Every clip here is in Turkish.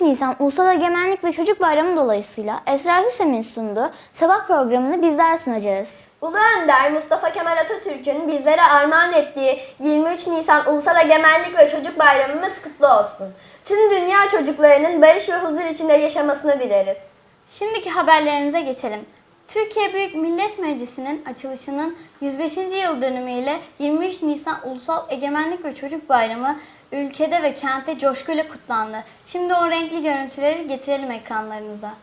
23 Nisan Ulusal Egemenlik ve Çocuk Bayramı dolayısıyla Esra Hüseyin sunduğu sabah programını bizler sunacağız. Ulu Önder Mustafa Kemal Atatürk'ün bizlere armağan ettiği 23 Nisan Ulusal Egemenlik ve Çocuk Bayramımız kutlu olsun. Tüm dünya çocuklarının barış ve huzur içinde yaşamasını dileriz. Şimdiki haberlerimize geçelim. Türkiye Büyük Millet Meclisi'nin açılışının 105. yıl dönümüyle 23 Nisan Ulusal Egemenlik ve Çocuk Bayramı ülkede ve kentte coşkuyla kutlandı. Şimdi o renkli görüntüleri getirelim ekranlarınıza.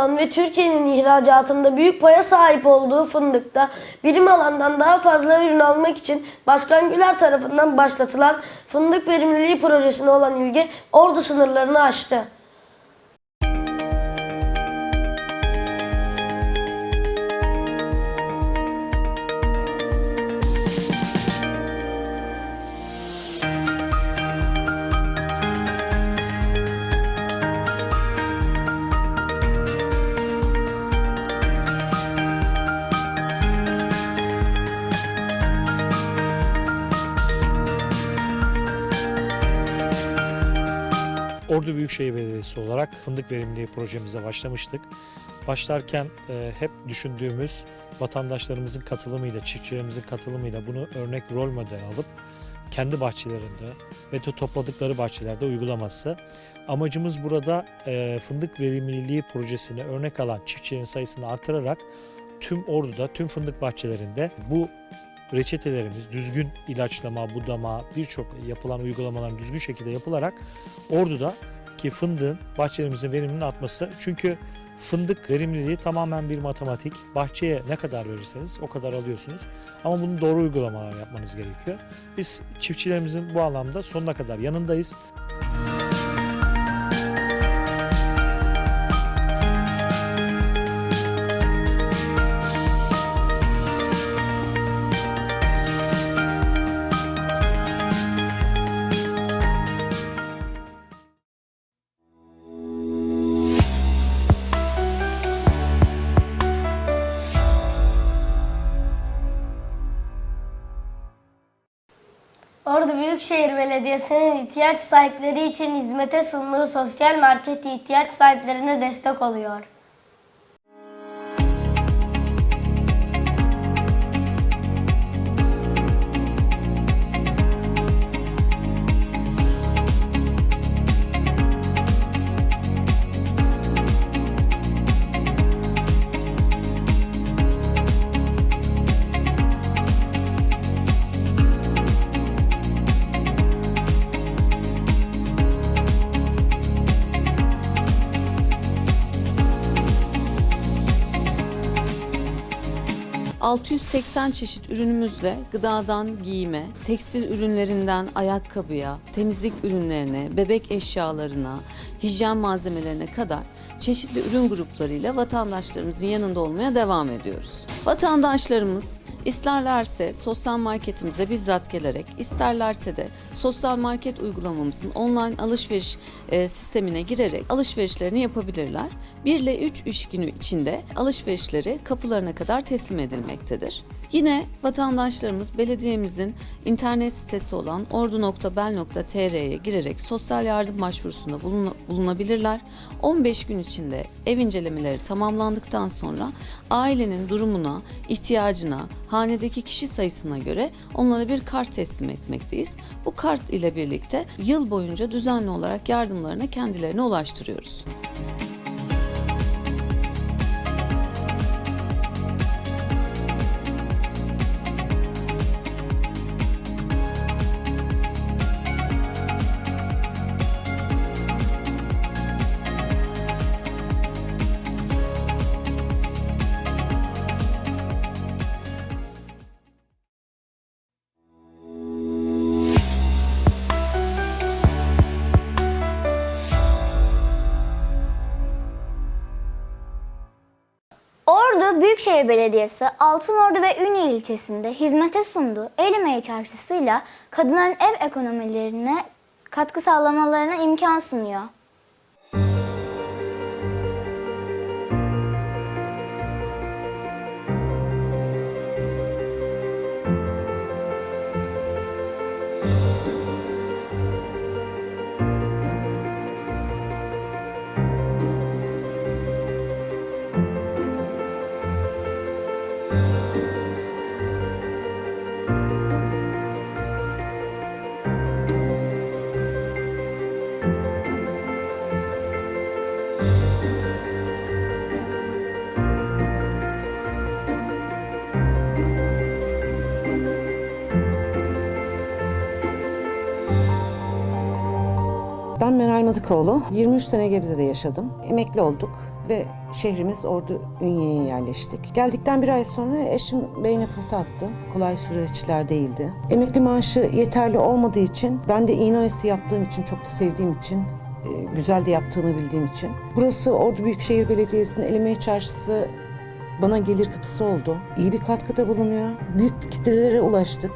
Olan ve Türkiye'nin ihracatında büyük paya sahip olduğu fındıkta birim alandan daha fazla ürün almak için Başkan Güler tarafından başlatılan fındık verimliliği projesine olan ilgi Ordu sınırlarını aştı. Ordu Büyükşehir Belediyesi olarak fındık verimliliği projemize başlamıştık. Başlarken e, hep düşündüğümüz vatandaşlarımızın katılımıyla, çiftçilerimizin katılımıyla bunu örnek rol model alıp kendi bahçelerinde ve de topladıkları bahçelerde uygulaması. Amacımız burada e, fındık verimliliği projesini örnek alan çiftçilerin sayısını artırarak tüm Ordu'da, tüm fındık bahçelerinde bu reçetelerimiz düzgün ilaçlama, budama, birçok yapılan uygulamaların düzgün şekilde yapılarak Ordu'da ki fındığın bahçelerimizin veriminin artması. Çünkü fındık verimliliği tamamen bir matematik. Bahçeye ne kadar verirseniz o kadar alıyorsunuz. Ama bunu doğru uygulamalar yapmanız gerekiyor. Biz çiftçilerimizin bu anlamda sonuna kadar yanındayız. Ordu Büyükşehir Belediyesi'nin ihtiyaç sahipleri için hizmete sunduğu sosyal market ihtiyaç sahiplerine destek oluyor. 680 çeşit ürünümüzle gıdadan giyime, tekstil ürünlerinden ayakkabıya, temizlik ürünlerine, bebek eşyalarına, hijyen malzemelerine kadar çeşitli ürün gruplarıyla vatandaşlarımızın yanında olmaya devam ediyoruz. Vatandaşlarımız isterlerse sosyal marketimize bizzat gelerek, isterlerse de sosyal market uygulamamızın online alışveriş e, sistemine girerek alışverişlerini yapabilirler. 1 ile 3 iş günü içinde alışverişleri kapılarına kadar teslim edilmektedir. Yine vatandaşlarımız belediyemizin internet sitesi olan ordu.bel.tr'ye girerek sosyal yardım başvurusunda bulun- bulunabilirler. 15 gün içinde ev incelemeleri tamamlandıktan sonra ailenin durumuna, ihtiyacına, hanedeki kişi sayısına göre onlara bir kart teslim etmekteyiz. Bu kart ile birlikte yıl boyunca düzenli olarak yardımlarını kendilerine ulaştırıyoruz. Büyükşehir Belediyesi Altınordu ve Ünye ilçesinde hizmete sunduğu El Emeği Çarşısı'yla kadınların ev ekonomilerine katkı sağlamalarına imkan sunuyor. Madıkoğlu. 23 sene Gebze'de yaşadım. Emekli olduk ve şehrimiz Ordu Ünye'ye yerleştik. Geldikten bir ay sonra eşim beyne pıhtı attı. Kolay süreçler değildi. Emekli maaşı yeterli olmadığı için, ben de iğne yaptığım için, çok da sevdiğim için, e, güzel de yaptığımı bildiğim için. Burası Ordu Büyükşehir Belediyesi'nin El Emeği Çarşısı bana gelir kapısı oldu. İyi bir katkıda bulunuyor. Büyük kitlelere ulaştık.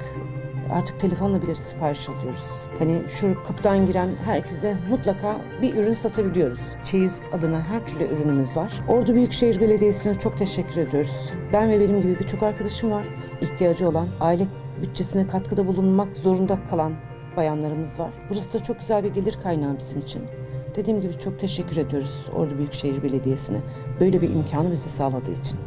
Artık telefonla bile sipariş alıyoruz. Hani şu kapıdan giren herkese mutlaka bir ürün satabiliyoruz. Çeyiz adına her türlü ürünümüz var. Ordu Büyükşehir Belediyesi'ne çok teşekkür ediyoruz. Ben ve benim gibi birçok arkadaşım var. İhtiyacı olan, aile bütçesine katkıda bulunmak zorunda kalan bayanlarımız var. Burası da çok güzel bir gelir kaynağı bizim için. Dediğim gibi çok teşekkür ediyoruz Ordu Büyükşehir Belediyesi'ne. Böyle bir imkanı bize sağladığı için.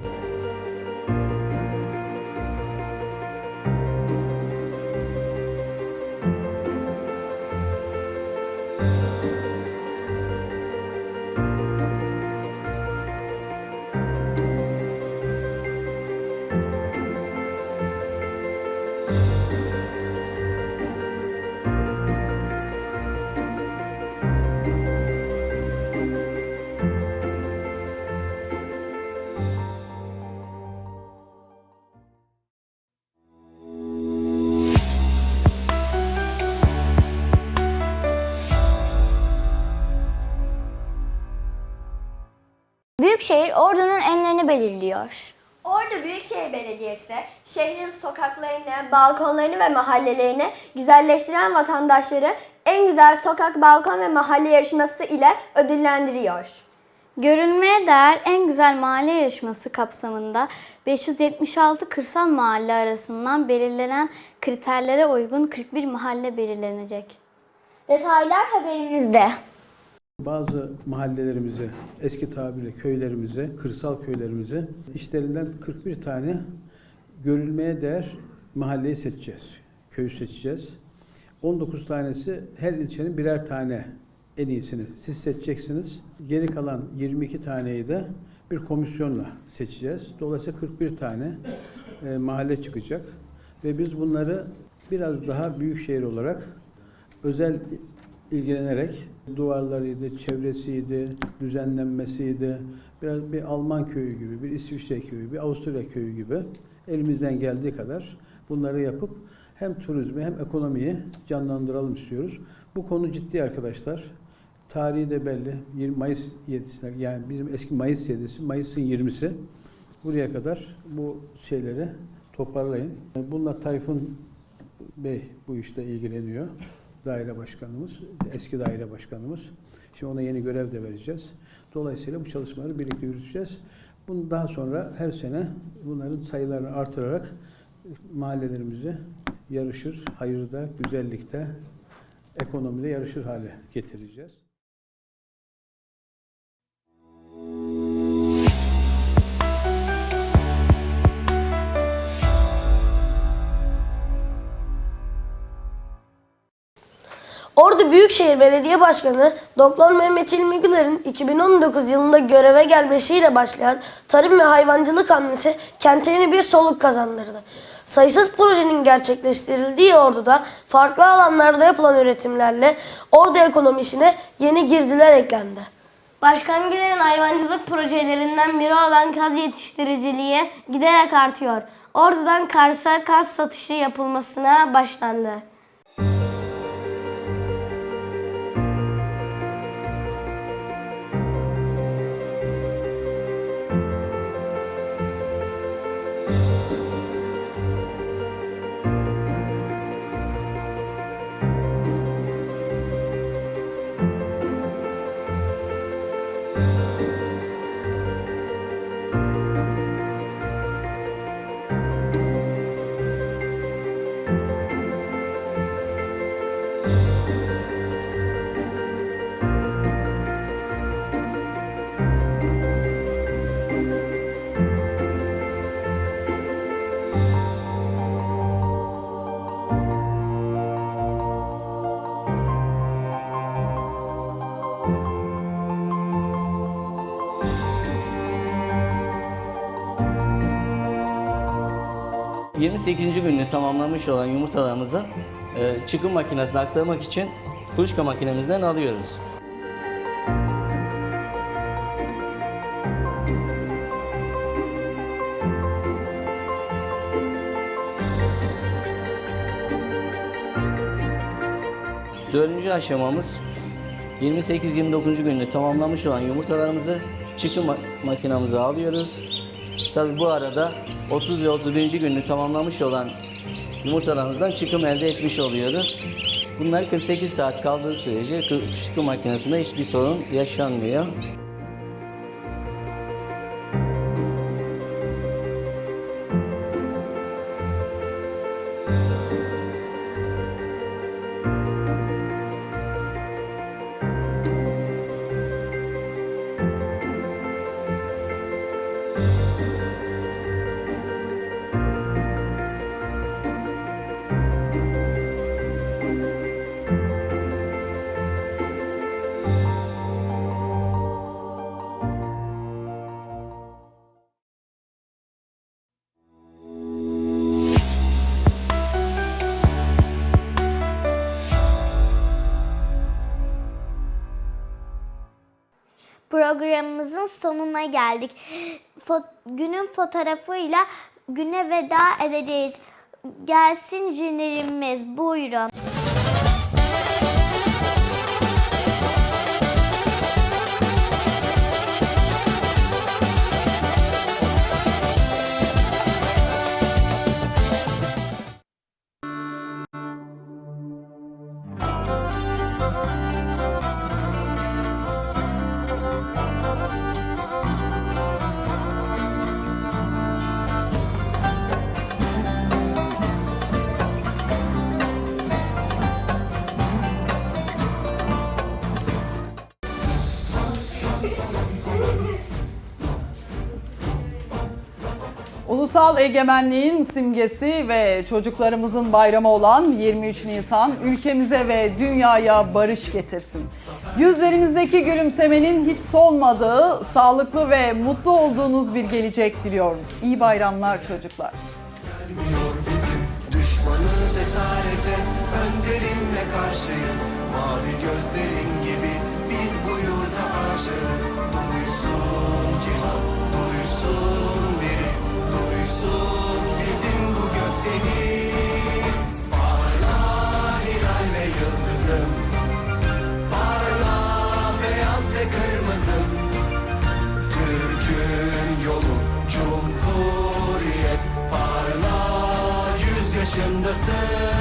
Büyükşehir Ordu'nun enlerini belirliyor. Ordu Büyükşehir Belediyesi şehrin sokaklarını, balkonlarını ve mahallelerini güzelleştiren vatandaşları en güzel sokak, balkon ve mahalle yarışması ile ödüllendiriyor. Görünmeye değer en güzel mahalle yarışması kapsamında 576 kırsal mahalle arasından belirlenen kriterlere uygun 41 mahalle belirlenecek. Detaylar haberimizde. Bazı mahallelerimizi, eski tabirle köylerimizi, kırsal köylerimizi işlerinden 41 tane görülmeye değer mahalleyi seçeceğiz. Köyü seçeceğiz. 19 tanesi her ilçenin birer tane en iyisini siz seçeceksiniz. Geri kalan 22 taneyi de bir komisyonla seçeceğiz. Dolayısıyla 41 tane e, mahalle çıkacak ve biz bunları biraz daha büyük şehir olarak özel ilgilenerek duvarlarıydı, çevresiydi, düzenlenmesiydi. Biraz bir Alman köyü gibi, bir İsviçre köyü, bir Avusturya köyü gibi elimizden geldiği kadar bunları yapıp hem turizmi hem ekonomiyi canlandıralım istiyoruz. Bu konu ciddi arkadaşlar. Tarihi de belli. 20 Mayıs 7'sine yani bizim eski Mayıs 7'si, Mayıs'ın 20'si buraya kadar bu şeyleri toparlayın. Bununla Tayfun Bey bu işte ilgileniyor daire başkanımız, eski daire başkanımız. Şimdi ona yeni görev de vereceğiz. Dolayısıyla bu çalışmaları birlikte yürüteceğiz. Bunu daha sonra her sene bunların sayılarını artırarak mahallelerimizi yarışır, hayırda, güzellikte, ekonomide yarışır hale getireceğiz. Ordu Büyükşehir Belediye Başkanı Doktor Mehmet İlmi Güler'in 2019 yılında göreve gelmesiyle başlayan tarım ve hayvancılık hamlesi kente yeni bir soluk kazandırdı. Sayısız projenin gerçekleştirildiği Ordu'da farklı alanlarda yapılan üretimlerle Ordu ekonomisine yeni girdiler eklendi. Başkan Güler'in hayvancılık projelerinden biri olan kaz yetiştiriciliği giderek artıyor. Oradan Kars'a kaz satışı yapılmasına başlandı. 28. gününü tamamlamış olan yumurtalarımızı e, çıkım makinesine aktarmak için kuluçka makinemizden alıyoruz. Dördüncü aşamamız 28-29. gününü tamamlamış olan yumurtalarımızı çıkım ma- makinamıza alıyoruz. Tabi bu arada 30 ve 31. gününü tamamlamış olan yumurtalarımızdan çıkım elde etmiş oluyoruz. Bunlar 48 saat kaldığı sürece kı- çıkım makinesinde hiçbir sorun yaşanmıyor. Programımızın sonuna geldik. Fo- günün fotoğrafıyla güne veda edeceğiz. Gelsin jinlerimiz buyurun. Ulusal egemenliğin simgesi ve çocuklarımızın bayramı olan 23 Nisan ülkemize ve dünyaya barış getirsin. Yüzlerinizdeki gülümsemenin hiç solmadığı, sağlıklı ve mutlu olduğunuz bir gelecek diliyorum. İyi bayramlar çocuklar. Düşmanız esarete önderimle karşıyız Mavi gözlerin gibi biz bu yurda aşığız duysun başındasın.